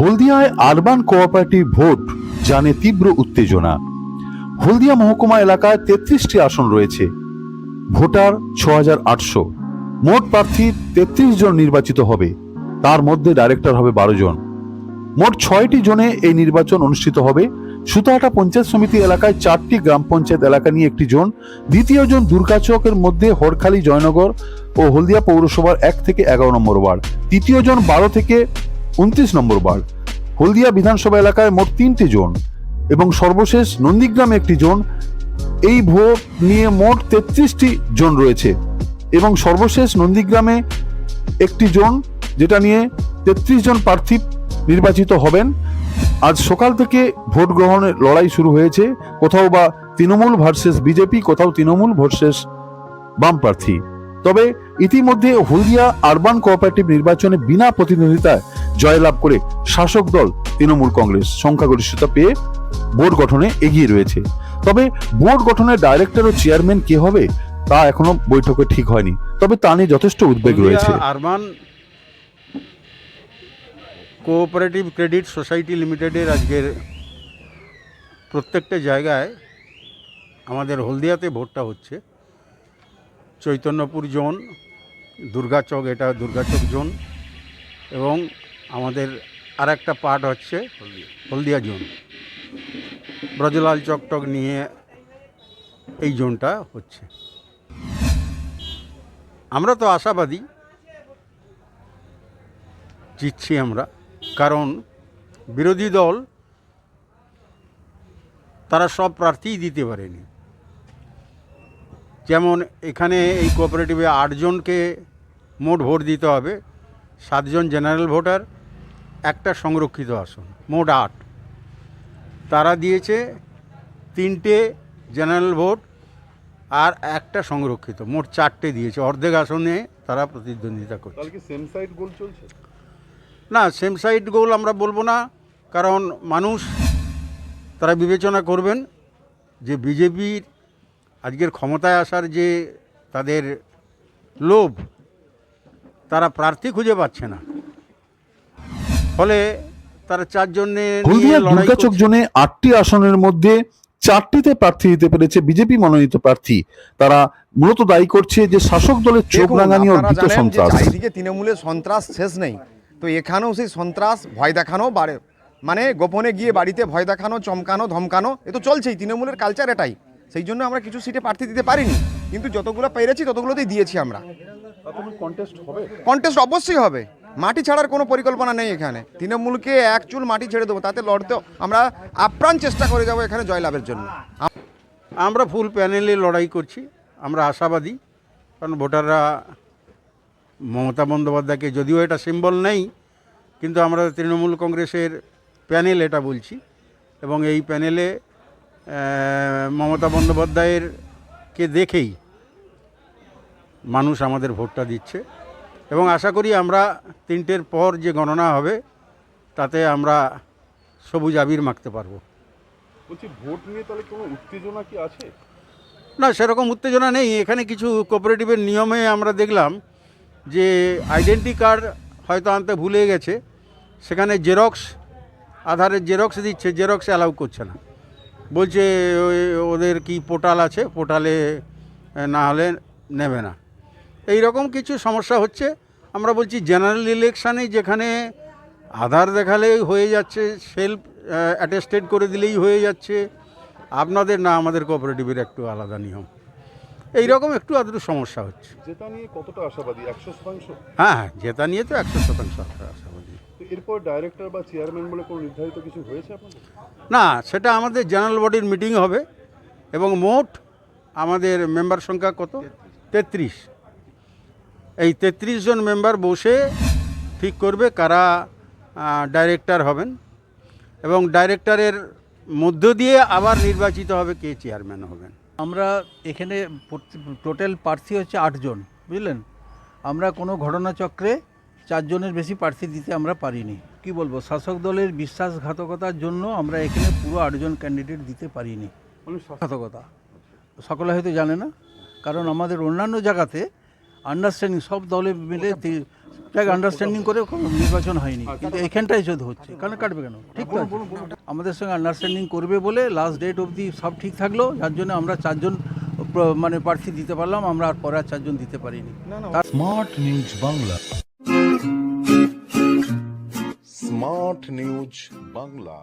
হলদিয়ায় urban cooperative vote জানে তীব্র উত্তেজনা। হলদিয়া মহকুমা এলাকায় তেত্রিশটি আসন রয়েছে। ভোটার ছ আটশো। মোট প্রার্থী তেত্রিশ জন নির্বাচিত হবে। তার মধ্যে ডাইরেক্টর হবে বারো জন। মোট ছয়টি জোনে এই নির্বাচন অনুষ্ঠিত হবে। সুতাহাটা পঞ্চায়েত সমিতি এলাকায় চারটি গ্রাম পঞ্চায়েত এলাকা নিয়ে একটি জোন। দ্বিতীয় জন দুর্গাচকের মধ্যে হরখালি জয়নগর ও হলদিয়া পৌরসভার এক থেকে এগারো নম্বর ওয়ার্ড। তৃতীয় জন বারো থেকে উনত্রিশ নম্বর ওয়ার্ড। হলদিয়া বিধানসভা এলাকায় মোট তিনটি জোন এবং সর্বশেষ নন্দীগ্রামে একটি জোন। এই ভোট নিয়ে মোট তেত্রিশটি জোন রয়েছে এবং সর্বশেষ নন্দীগ্রামে একটি জোন যেটা নিয়ে তেত্রিশ জন প্রার্থী নির্বাচিত হবেন। আজ সকাল থেকে ভোট গ্রহণের লড়াই শুরু হয়েছে। কোথাও বা তৃণমূল ভার্সেস বিজেপি, কোথাও তৃণমূল ভার্সেস বাম প্রার্থী। তবে ইতিমধ্যে হলদিয়া আরবান কোঅপারেটিভ নির্বাচনে বিনা প্রতিদ্বন্দ্বিতায় জয়লাভ করে শাসক দল তৃণমূল কংগ্রেস সংখ্যাগরিষ্ঠতা পেয়ে বোর্ড গঠনে এগিয়ে রয়েছে। তবে বোর্ড গঠনের ডাইরেক্টর ও চেয়ারম্যান কে হবে তা এখনও বৈঠকে ঠিক হয়নি। তবে তা নিয়ে যথেষ্ট উদ্বেগ রয়েছে। আরবান কোঅপারেটিভ ক্রেডিট সোসাইটি লিমিটেডের আজকের প্রত্যেকটা জায়গায় আমাদের হলদিয়াতে ভোটটা হচ্ছে। চৈতন্যপুর জোন দুর্গাচক এটা দুর্গাচক জোন এবং আমাদের আর একটা পার্ট হচ্ছে হলদিয়া জোন। ব্রজলাল চকটক নিয়ে এই জোনটা হচ্ছে। আমরা তো আশাবাদী, জিতছি আমরা, কারণ বিরোধী দল তারা সব প্রার্থীই দিতে পারেনি। যেমন এখানে এই কোঅপারেটিভে আটজনকে মোট ভোট দিতে হবে, সাতজন জেনারেল ভোটার একটা সংরক্ষিত আসন মোট আট। তারা দিয়েছে তিনটে জেনারেল ভোট আর একটা সংরক্ষিত মোট চারটে দিয়েছে। অর্ধেক আসনে তারা প্রতিদ্বন্দ্বিতা করছে। সেম সাইড গোল চলছে? না সেম সাইড গোল আমরা বলব না কারণ মানুষ তারা বিবেচনা করবেন যে বিজেপির আজকের ক্ষমতায় আসার যে তাদের লোভ তারা প্রার্থী খুঁজে পাচ্ছে না। ফলে তারা চারজনে নিয়ে হলদিয়া দুর্গাচক জোনে আটটি আসনের মধ্যে চারটিতে প্রার্থী দিতে পেরেছে বিজেপি মনোনীত প্রার্থী। তারা মূলত দায়ী করছে যে শাসক দলের চোখ রাঙানি ও ভীত সন্ত্রাস। চারিদিকে তৃণমূলের সন্ত্রাস শেষ নেই। তো এখানেও সেই সন্ত্রাস ভয় দেখানো বাড়ে। মানে গোপনে গিয়ে বাড়িতে ভয় দেখানো চমকানো ধমকানো এ তো চলছেই তৃণমূলের কালচার এটাই। সেই জন্য আমরা কিছু সিটে প্রার্থী দিতে পারিনি। কিন্তু যতগুলো পেরেছি ততগুলোতেই দিয়েছি আমরা। কন্টেস্ট হবে? কন্টেস্ট অবশ্যই হবে। মাটি ছাড়ার কোনো পরিকল্পনা নেই এখানে। তৃণমূলকে এক চুল মাটি ছেড়ে দেবো, তাতে লড়তে আমরা আপ্রাণ চেষ্টা করে যাব এখানে জয়লাভের জন্য। আমরা ফুল প্যানেলে লড়াই করছি, আমরা আশাবাদী, কারণ ভোটাররা মমতা বন্দ্যোপাধ্যায়কে যদিও এটা সিম্বল নেই, কিন্তু আমরা তৃণমূল কংগ্রেসের প্যানেল এটা বলছি এবং এই প্যানেলে মমতা বন্দ্যোপাধ্যায়ের কে দেখেই মানুষ আমাদের ভোটটা দিচ্ছে। এবং আশা করি আমরা তিনটের পর যে গণনা হবে তাতে আমরা সবুজ আবির মাখতে পারব। বলছি ভোট নিয়ে তাহলে কোনো উত্তেজনা কি আছে? না সেরকম উত্তেজনা নেই। এখানে কিছু কোঅপারেটিভের নিয়মে আমরা দেখলাম যে আইডেন্টি কার্ড হয়তো আনতে ভুলে গেছে সেখানে জেরক্স আধারের জেরক্স দিচ্ছে জেরক্স অ্যালাউ করছে না। বলছে ওই- ওদের কি পোর্টাল আছে? পোর্টালে না হলে নেবে না। এই রকম কিছু সমস্যা হচ্ছে। আমরা বলছি জেনারেল ইলেকশানে যেখানে আধার দেখালেই হয়ে যাচ্ছে সেলফ অ্যাটেস্টেড করে দিলেই হয়ে যাচ্ছে। আপনাদের না আমাদের কোঅপারেটিভের একটু আলাদা নিয়ম। এই রকম একটু আধটু সমস্যা হচ্ছে। যেটা নিয়ে কতটা আশাবাদী? একশো শতাংশ? হ্যাঁ হ্যাঁ জেতা নিয়ে তো একশো শতাংশ আশাবাদী। এরপর ডাইরেক্টর বা চেয়ারম্যান বলে কোনো নির্ধারিত কিছু হয়েছে না সেটা আমাদের জেনারেল বডির মিটিং হবে এবং মোট আমাদের মেম্বার সংখ্যা কত? তেত্রিশ। এই তেত্রিশ জন মেম্বার বসে ঠিক করবে কারা ডাইরেক্টর হবেন এবং ডাইরেক্টরের মধ্য দিয়ে আবার নির্বাচিত হবে কে চেয়ারম্যান হবেন। আমরা এখানে টোটাল প্রার্থী হচ্ছে আটজন বুঝলেন? আমরা কোনো ঘটনাচক্রে চারজনের বেশি প্রার্থী দিতে আমরা পারিনি। কি বলব? শাসক দলের বিশ্বাসঘাতকতার জন্য আমরা এখানে পুরো আটজন ক্যান্ডিডেট দিতে পারিনি। মানে ঘাতকতা সকলে হয়তো জানে না কারণ আমাদের অন্যান্য জায়গাতে আন্ডারস্ট্যান্ডিং সব দলে মিলে আন্ডারস্ট্যান্ডিং করে কোনো নির্বাচন হয়নি। কিন্তু এখানটাই যদি হচ্ছে। কারণ কাটবে কেন? ঠিক তো আমাদের সঙ্গে আন্ডারস্ট্যান্ডিং করবে বলে লাস্ট ডেট অবধি সব ঠিক থাকল। যার জন্য আমরা চারজন মানে প্রার্থী দিতে পারলাম। আমরা আর পরে আর চারজন দিতে পারিনি। Smart news Bangla smart news Bangla